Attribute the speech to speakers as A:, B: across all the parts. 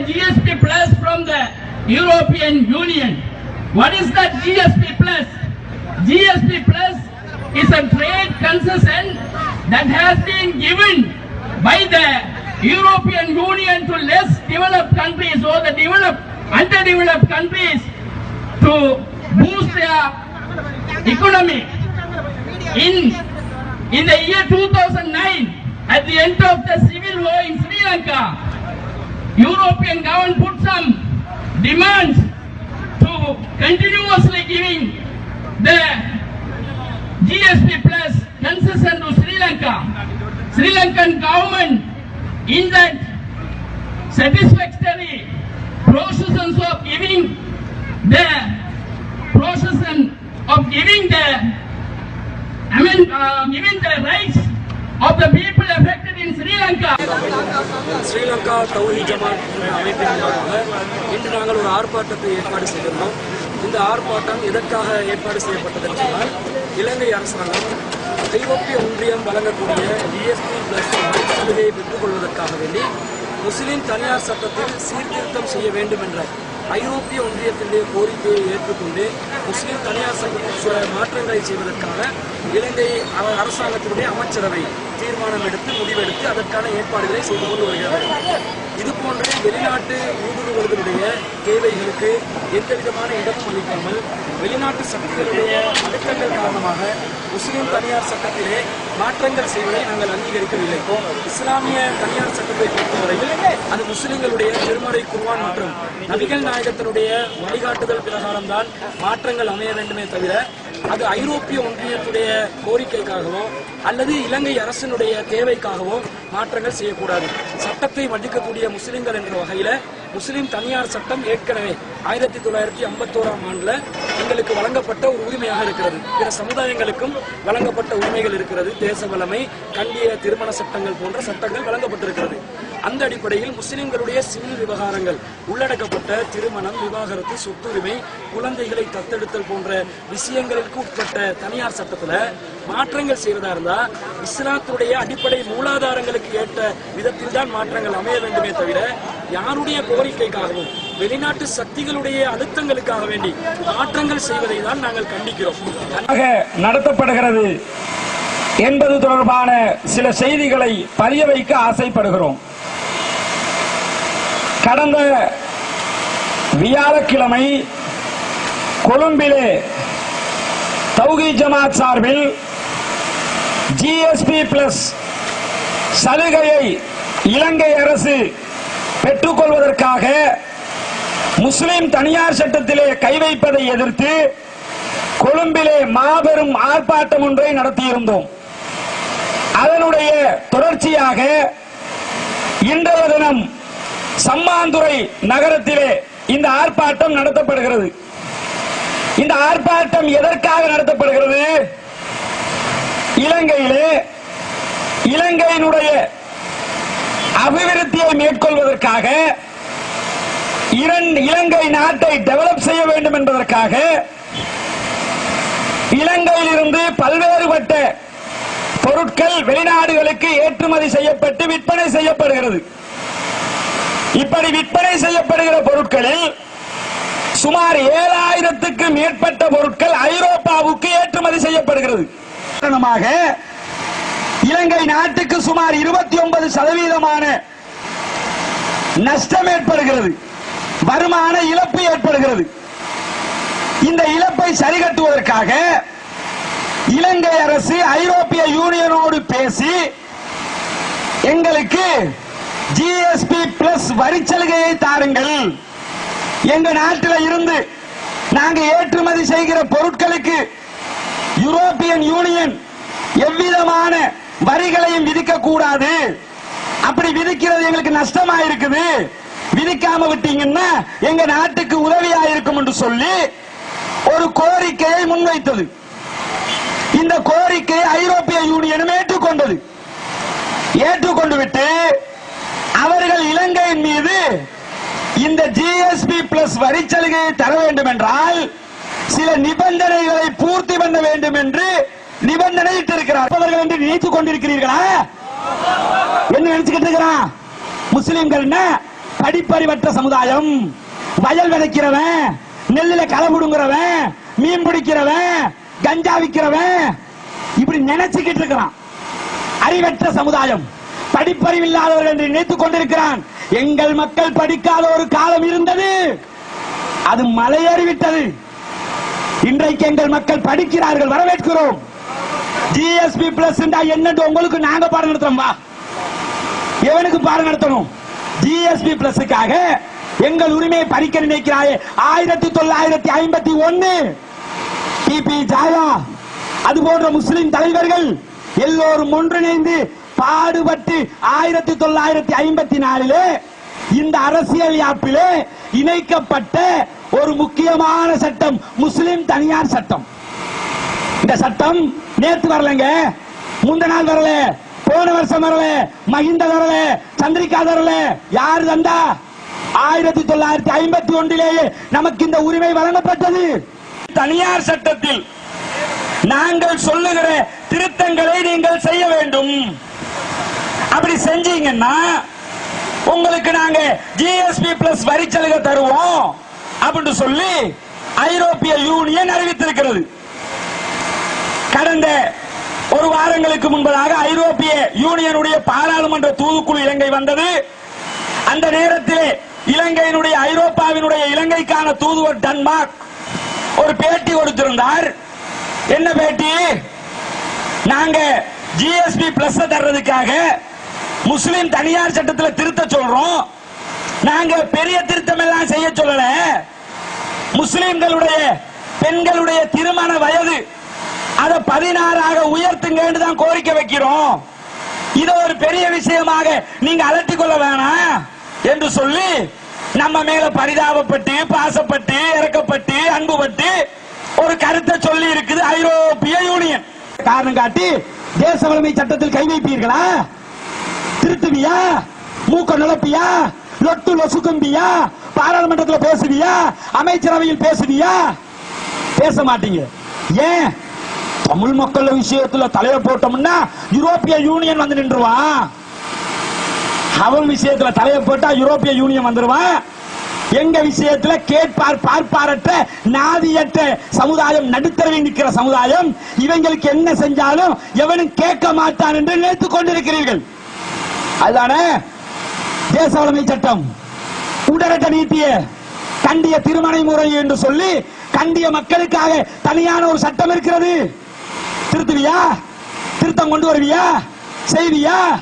A: GSP plus from the European Union. What is that GSP plus? GSP plus is a trade concession that has been given by the European Union to less developed countries or the developed, underdeveloped countries to boost their economy. In, in the year 2009, at the end of the civil war in Sri Lanka, European government put some demands to continuously giving the GSP plus concession to Sri Lanka. Sri Lankan government in that satisfactory processes of giving the process of giving the I mean, uh, giving the rights of the people affected in Sri Lanka.
B: Sri Lanka தௌஹி ஜமாத் என்ற அமைப்பின் மூலமாக இன்று நாங்கள் ஒரு ஆர்ப்பாட்டத்தை ஏற்பாடு செய்திருந்தோம் இந்த ஆர்ப்பாட்டம் எதற்காக ஏற்பாடு செய்யப்பட்டது இலங்கை அரசாங்கம் ஐரோப்பிய ஒன்றியம் வழங்கக்கூடிய ஜிஎஸ்டி பிளஸ் சலுகையை பெற்றுக்கொள்வதற்காக வேண்டி முஸ்லிம் தனியார் சட்டத்தில் சீர்திருத்தம் செய்ய வேண்டும் என்ற ஐரோப்பிய ஒன்றியத்தினுடைய கோரிக்கையை ஏற்றுக்கொண்டு முஸ்லிம் தனியார் சட்டத்தில் சில மாற்றங்களை செய்வதற்காக இலங்கை அரசாங்கத்தினுடைய அமைச்சரவை தீர்மானம் எடுத்து முடிவெடுத்து அதற்கான ஏற்பாடுகளை செய்து கொண்டு வருகிறது. இது போன்ற வெளிநாட்டு ஊடுருவல்களுடைய தேவைகளுக்கு எந்த விதமான இடமும் அளிக்காமல் வெளிநாட்டு சக்திகளுடைய அழுத்தங்கள் காரணமாக முஸ்லிம் தனியார் சட்டத்திலே மாற்றங்கள் செய்வதை நாங்கள் அங்கீகரிக்கவில்லை. இஸ்லாமிய தனியார் சட்டத்தை பொறுத்தவரையில் அது முஸ்லிம்களுடைய திருமறை குர்ஆன் மற்றும் நபிகள் நாயகத்தினுடைய வழிகாட்டுதல் பிரகாரம்தான் மாற்றங்கள் அமைய வேண்டுமே தவிர அது ஐரோப்பிய ஒன்றியத்துடைய கோரிக்கைக்காகவோ அல்லது இலங்கை அரசினுடைய தேவைக்காகவோ மாற்றங்கள் செய்யக்கூடாது. சட்டத்தை மதிக்கக்கூடிய முஸ்லிம்கள் என்ற வகையில முஸ்லிம் தனியார் சட்டம் ஏற்கனவே ஆயிரத்தி தொள்ளாயிரத்தி ஐம்பத்தோராம் ஆண்டுல எங்களுக்கு வழங்கப்பட்ட ஒரு உரிமையாக இருக்கிறது. பிற சமுதாயங்களுக்கும் வழங்கப்பட்ட உரிமைகள் இருக்கிறது. தேச வளமை கண்டிய திருமண சட்டங்கள் போன்ற சட்டங்கள் வழங்கப்பட்டிருக்கிறது. அந்த அடிப்படையில் முஸ்லிம்களுடைய சிவில் விவகாரங்கள் உள்ளடக்கப்பட்ட திருமணம் விவாகரத்து சொத்துரிமை குழந்தைகளை தத்தெடுத்தல் போன்ற விஷயங்களுக்கு உட்பட்ட தனியார் சட்டத்துல மாற்றங்கள் செய்வதா இருந்தா இஸ்லாத்துடைய அடிப்படை மூலாதாரங்களுக்கு ஏற்ற விதத்தில் தான் மாற்றங்கள் அமைய வேண்டுமே தவிர யாருடைய கோரிக்கைக்காகவும் வெளிநாட்டு சக்திகளுடைய அழுத்தங்களுக்காக வேண்டி மாற்றங்கள் செய்வதை தான் நாங்கள் கண்டிக்கிறோம்.
C: நடத்தப்படுகிறது என்பது தொடர்பான சில செய்திகளை பதிய வைக்க ஆசைப்படுகிறோம். கடந்த வியாழக்கிழமை கொழும்பிலே தௌகி ஜமாத் சார்பில் ஜிஎஸ்பி பிளஸ் சலுகையை இலங்கை அரசு பெற்றுக்கொள்வதற்காக முஸ்லிம் தனியார் சட்டத்திலே கை வைப்பதை எதிர்த்து கொழும்பிலே மாபெரும் ஆர்ப்பாட்டம் ஒன்றை நடத்தியிருந்தோம். அதனுடைய தொடர்ச்சியாக இன்றைய தினம் சம்மாந்துறை நகரத்திலே இந்த ஆர்ப்பாட்டம் நடத்தப்படுகிறது. இந்த ஆர்ப்பாட்டம் எதற்காக நடத்தப்படுகிறது? இலங்கையிலே இலங்கையினுடைய அபிவிருத்தியை மேற்கொள்வதற்காக இலங்கை நாட்டை டெவலப் செய்ய வேண்டும் என்பதற்காக இலங்கையிலிருந்து பல்வேறுபட்ட பொருட்கள் வெளிநாடுகளுக்கு ஏற்றுமதி செய்யப்பட்டு விற்பனை செய்யப்படுகிறது. இப்படி விற்பனை செய்யப்படுகிற பொருட்களில் சுமார் ஏழாயிரத்துக்கு மேற்பட்ட பொருட்கள் ஐரோப்பாவுக்கு ஏற்றுமதி செய்யப்படுகிறது. காரணமாக இலங்கை நாட்டுக்கு சுமார் இருபத்தி ஒன்பது சதவீதமான நஷ்டம் ஏற்படுகிறது. வருமான இழப்பு ஏற்படுகிறது. இந்த இழப்பை சரிகட்டுவதற்காக இலங்கை அரசு ஐரோப்பிய யூனியனோடு பேசி எங்களுக்கு ஜிஎஸ்பி பிளஸ் வரிச்சலுகையை தாருங்கள். எங்க நாட்டில் இருந்து நாங்க ஏற்றுமதி செய்கிற பொருட்களுக்கு யூரோப்பியன் யூனியன் எவ்விதமான வரிகளையும் விதிக்க கூடாது அப்படி விதிக்கிறது எங்களுக்கு நஷ்டமா இருக்குது விதிக்காம விட்டீங்கன்னா எங்க நாட்டுக்கு உதவியா இருக்கும் என்று சொல்லி ஒரு கோரிக்கையை முன்வைத்தது. இந்த கோரிக்கையை ஐரோப்பிய யூனியனும் ஏற்றுக்கொண்டது. ஏற்றுக்கொண்டு விட்டு அவர்கள் இலங்கையின் மீது இந்த ஜிஎஸ்பி பிளஸ் வரிச்சலுகையை தர வேண்டும் என்றால் சில நிபந்தனைகளை பூர்த்தி பண்ண வேண்டும் என்று நிபந்தனை இருக்கிறார் அவர்கள் என்று நினைத்துக் கொண்டிருக்கிறீர்களா? என்ன நினைச்சுக்கிட்டு இருக்கிறான் முஸ்லிம்கள் என்ன? படிப்பறிவற்ற சமுதாயம். வயல் விதைக்கிறவன் நெல்லில களை முடுங்குறவன் மீன் பிடிக்கிறவன் கஞ்சா விக்கிறவன். இப்படி நினைச்சுக்கிட்டு இருக்கிறான். அறிவற்ற சமுதாயம். படிப்பறிவில்லாதவர்கள் என்று நினைத்துக் கொண்டிருக்கிறான். எங்கள் மக்கள் படிக்காத ஒரு காலம் இருந்தது. அது மலையேறிவிட்டது. இன்றைக்கு எங்கள் மக்கள் படிக்கிறார்கள். வரவேற்கிறோம். ஜிஎஸ்பி பிளஸ் என்னன்னு உங்களுக்கு நாங்க பாடம் நடத்துறோம் வா. எவனுக்கு பாடம் நடத்தணும்? ஜிஎஸ்பி பிளஸுக்காக எங்கள் உரிமையை பறிக்க நினைக்கிறாயே. ஆயிரத்தி தொள்ளாயிரத்தி ஐம்பத்தி ஒன்னு. கிபி ஜாயா அது போன்ற முஸ்லிம் தலைவர்கள் எல்லோரும் ஒன்றிணைந்து பாடுபட்டு ஆயிரத்தி தொள்ளாயிரத்தி ஐம்பத்தி நாலிலே இந்த அரசியல் யாப்பிலே இணைக்கப்பட்ட ஒரு முக்கியமான சட்டம் முஸ்லிம் தனியார் சட்டம். இந்த சட்டம் நேத்து வரலங்க முந்த நாள் வரல போன வருஷம் வரல மஹிந்த வரல சந்திரிகா வரல யாரு தந்தா? ஆயிரத்தி தொள்ளாயிரத்தி ஐம்பத்தி ஒன்றிலேயே நமக்கு இந்த உரிமை வழங்கப்பட்டது. தனியார் சட்டத்தில் நாங்கள் சொல்லுகிற திருத்தங்களை நீங்கள் செய்ய வேண்டும். அப்படி செஞ்சீங்கன்னா உங்களுக்கு நாங்க ஜிஎஸ்பி பிளஸ் வரி சலுகை தருவோம் அப்படின்னு சொல்லி ஐரோப்பிய யூனியன் அறிவித்திருக்கிறது. கடந்த ஒரு வாரங்களுக்கு முன்பதாக ஐரோப்பிய யூனியனுடைய பாராளுமன்ற தூதுக்குழு இலங்கை வந்தது. அந்த நேரத்தில் இலங்கையினுடைய ஐரோப்பாவினுடைய இலங்கைக்கான தூதுவர் டன்மார்க் ஒரு பேட்டி கொடுத்திருந்தார். என்ன பேட்டி? நாங்க ஜிஎஸ்பி பிளஸ் தர்றதுக்காக முஸ்லிம் தனியார் சட்டத்துல திருத்த சொல்றோம். நாங்க பெரிய திருத்தம் எல்லாம் செய்ய சொல்லல. முஸ்லிம்களுடைய பெண்களுடைய திருமண வயது அதை பதினாறாக உயர்த்துங்கன்னு தான் கோரிக்கை வைக்கிறோம். இதை ஒரு பெரிய விஷயமாக நீங்க அலட்டி கொள்ள வேணாம் என்று சொல்லி நம்ம மேல பரிதாபப்பட்டு பாசப்பட்டு இறக்கப்பட்டு அன்புபட்டு ஒரு கருத்தை சொல்லி இருக்குது ஐரோப்பிய யூனியன். காரணம் காட்டி தேச வலிமை சட்டத்தில் கை வைப்பீர்களா? திருத்துவியா? மூக்க நுழப்பியா? லொட்டு லொசுக்கும்பியா? பாராளுமன்றத்தில் பேசுவியா? அமைச்சரவையில் பேசுவியா? பேச மாட்டீங்க. ஏன்? தமிழ் மக்கள் விஷயத்துல தலைய போட்டோம்னா யூரோப்பிய யூனியன் வந்து நின்றுவான். அவன் விஷயத்துல தலைய போட்டா யூரோப்பிய யூனியன் வந்துருவான். எங்க விஷயத்துல கேட்பார் பார்ப்பாரற்ற நாதியற்ற சமுதாயம் நடுத்தரவில் நிற்கிற சமுதாயம் இவங்களுக்கு என்ன செஞ்சாலும் எவனும் கேட்க மாட்டான் என்று நினைத்துக் கொண்டிருக்கிறீர்கள். அதுதானே? தேச வளமை சட்டம். உடரட்ட நீட்டிய கண்டிய திருமண முறை என்று சொல்லி கண்டிய மக்களுக்காக தனியான ஒரு சட்டம் இருக்கிறது. திருத்துவியா? திருத்தம் கொண்டு வருவியா? செய்வியா?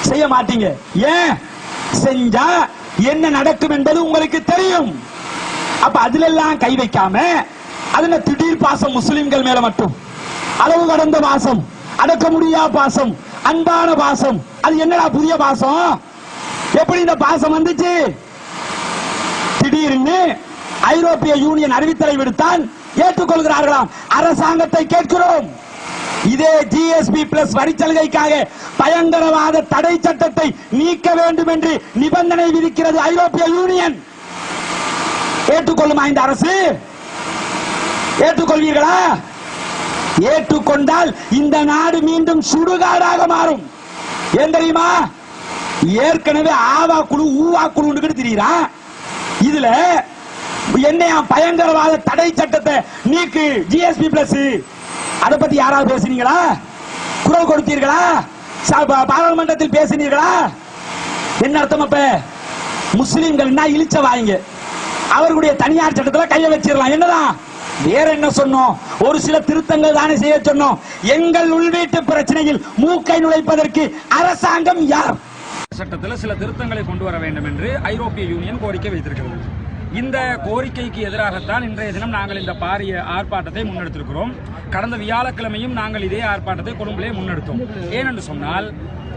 C: செய்ய மாட்டீங்க. ஏன்? செஞ்சா என்ன நடக்கும் என்பது உங்களுக்கு தெரியும். அப்ப அதுல எல்லாம் கை வைக்காம அதுல திடீர் பாசம் முஸ்லிம்கள் மேல மட்டும். அளவு கடந்த பாசம் அடக்க முடியா பாசம். அன்பான பாசம். அது என்னடா புதிய பாசம்? எப்படி இந்த பாசம் வந்துச்சு? திடீர்னு ஐரோப்பிய யூனியன் அறிவித்தலை விடுத்தான் ஏற்றுக்கொள்கிறார்களாம். அரசாங்கத்தை கேட்கிறோம். இதே ஜிஎஸ்பி பிளஸ் வரிச்சலுகைக்காக பயங்கரவாத தடை சட்டத்தை நீக்க வேண்டும் என்று நிபந்தனை விதிக்கிறது ஐரோப்பிய யூனியன். ஏற்றுக்கொள்ளுமா இந்த அரசு? ஏற்றுக்கொள்வீர்களா? ஏற்றுக்கொண்டால் இந்த நாடு மீண்டும் சுடுகாடாக மாறும். ஏன் தெரியுமா? ஏற்கனவே ஆவா குழு ஊவா குழு தெரியுறா. இதுல என்னையா பயங்கரவாத தடை சட்டத்தை நீக்கு ஜிஎஸ்பி பிளஸ் அதை பத்தி யாராவது பேசினீங்களா? குரல் கொடுத்தீர்களா? ச- பாராளுமன்றத்தில் பேசினீர்களா? என்ன அர்த்தம் அப்ப? முஸ்லீம்கள் இழிச்ச வாங்க அவர்களுடைய தனியார் சட்டத்தில் கையை வச்சிடலாம். என்னதான்? வேற என்ன சொன்னோம்? ஒரு சில திருத்தங்கள் தானே செய்ய சொன்னோம். எங்கள் உள்வீட்டு பிரச்சனையில் மூக்கை நுழைப்பதற்கு அரசாங்கம் யார்?
D: சட்டத்தில் சில திருத்தங்களை கொண்டு வர வேண்டும் என்று ஐரோப்பிய யூனியன் கோரிக்கை வைத்திருக்கிறது. இந்த கோரிக்கைக்கு எதிராகத்தான் இன்றைய தினம் நாங்கள் இந்த பாரிய ஆர்ப்பாட்டத்தை முன்னெடுத்திருக்கிறோம். கடந்த வியாழக்கிழமையும் நாங்கள் இதே ஆர்ப்பாட்டத்தை கொழும்பிலே முன்னெடுத்தோம். ஏனென்று சொன்னால்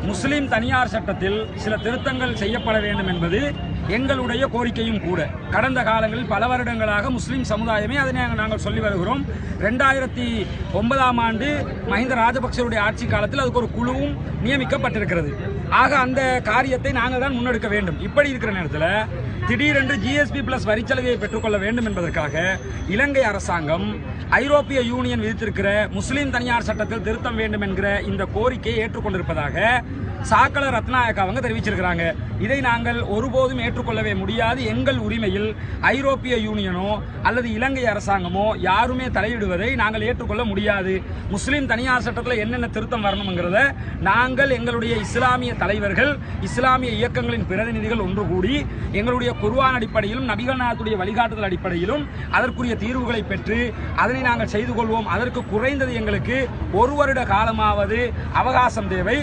D: முஸ்லிம் தனியார் சட்டத்தில் சில திருத்தங்கள் செய்யப்பட வேண்டும் என்பது எங்களுடைய கோரிக்கையும் கூட. கடந்த காலங்களில் பல வருடங்களாக முஸ்லீம் சமுதாயமே அதை நாங்கள் நாங்கள் சொல்லி வருகிறோம். ரெண்டாயிரத்தி ஒன்பதாம் ஆண்டு மஹிந்த ராஜபக்சருடைய ஆட்சி காலத்தில் அதுக்கு ஒரு குழுவும் நியமிக்கப்பட்டிருக்கிறது. ஆக அந்த காரியத்தை நாங்கள் தான் முன்னெடுக்க வேண்டும். இப்படி இருக்கிற நேரத்தில்
C: திடீரென்று ஜிஎஸ்பி பிளஸ் வரிச்சலுகையை பெற்றுக்கொள்ள வேண்டும் என்பதற்காக இலங்கை அரசாங்கம் ஐரோப்பிய யூனியன் விதித்திருக்கிற முஸ்லீம் தனியார் சட்டத்தில் திருத்தம் வேண்டும் என்கிற இந்த கோரிக்கையை ஏற்றுக்கொண்டிருப்பதாக சாக்கல ரத்நாயக்கா அவங்க தெரிவிச்சிருக்கிறாங்க. இதை நாங்கள் ஒருபோதும் ஏற்றுக்கொள்ளவே முடியாது. எங்கள் உரிமையில் ஐரோப்பிய யூனியனோ அல்லது இலங்கை அரசாங்கமோ யாருமே தலையிடுவதை நாங்கள் ஏற்றுக்கொள்ள முடியாது. முஸ்லீம் தனியார் சட்டத்தில் என்னென்ன திருத்தம் வரணுங்கிறத நாங்கள் எங்களுடைய இஸ்லாமிய தலைவர்கள் இஸ்லாமிய இயக்கங்களின் பிரதிநிதிகள் ஒன்று கூடி எங்களுடைய குருவான் அடிப்படையிலும் நபிகள்நாத்துடைய வழிகாட்டுதல் அடிப்படையிலும் அதற்குரிய தீர்வுகளை பெற்று அதனை நாங்கள் செய்து கொள்வோம். அதற்கு குறைந்தது எங்களுக்கு ஒரு வருட காலமாவது அவகாசம் தேவை.